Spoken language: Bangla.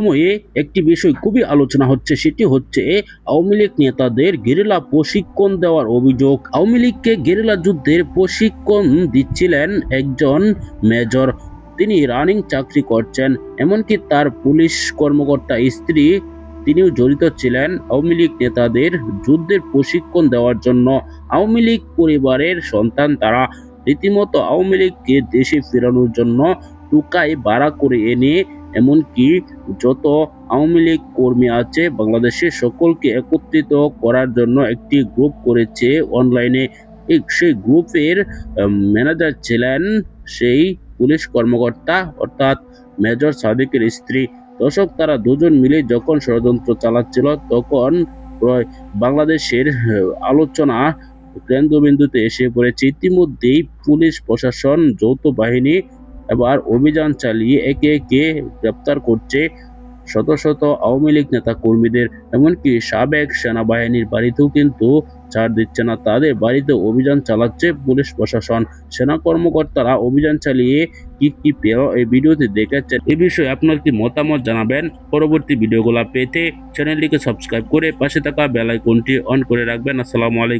সময়ে একটি বিষয় খুবই আলোচনা হচ্ছে, সেটি হচ্ছে আওয়ামী লীগ নেতাদের গেরিলা প্রশিক্ষণ দেওয়ার অভিযোগ। আওয়ামী লীগকে গেরিলা যুদ্ধের প্রশিক্ষণ দিচ্ছিলেন একজন মেজর। তিনি রানিং চাকরি করছেন, এমনকি তার পুলিশ কর্মকর্তা স্ত্রী তিনিও জড়িত ছিলেন আওয়ামী লীগ নেতাদের যুদ্ধের প্রশিক্ষণ দেওয়ার জন্য। আওয়ামী লীগ পরিবারের সন্তান তারা। রীতিমতো আওয়ামী লীগকে দেশে ফেরানোর জন্য টুকাই ভাড়া করে এনে এমনকি যত আওয়ামী লীগ কর্মী আছে, বাংলাদেশে সকলকে একত্রিত করার জন্য একটি গ্রুপ করেছে অনলাইনে সেই গ্রুপের ম্যানেজার ছিলেন সেই পুলিশ কর্মকর্তা, অর্থাৎ মেজর সাদিকের স্ত্রী। দর্শক, তারা দুজন মিলে যখন ষড়যন্ত্র চালাচ্ছিল, তখন বাংলাদেশের আলোচনা কেন্দ্রবিন্দুতে এসে পড়েছে। ইতিমধ্যেই পুলিশ প্রশাসন, যৌথ বাহিনী এবার অভিযান চালিয়ে একে একে গ্রেপ্তার করছে শত শত আওয়ামী লীগ নেতা কর্মীদের এমনকি সাবেক সেনাবাহিনীর বাড়িতেও কিন্তু ছাড় দিচ্ছে না। তাদের বাড়িতে অভিযান চালাচ্ছে পুলিশ প্রশাসন। সেনা কর্মকর্তারা অভিযান চালিয়ে কি কি পেল এই ভিডিওতে দেখাচ্ছেন এ বিষয়ে আপনার কি মতামত জানাবেন? পরবর্তী ভিডিওগুলো পেতে চ্যানেলটিকে সাবস্ক্রাইব করে পাশে থাকা বেল আইকনটি অন করে রাখবেন। আসসালামু আলাইকুম।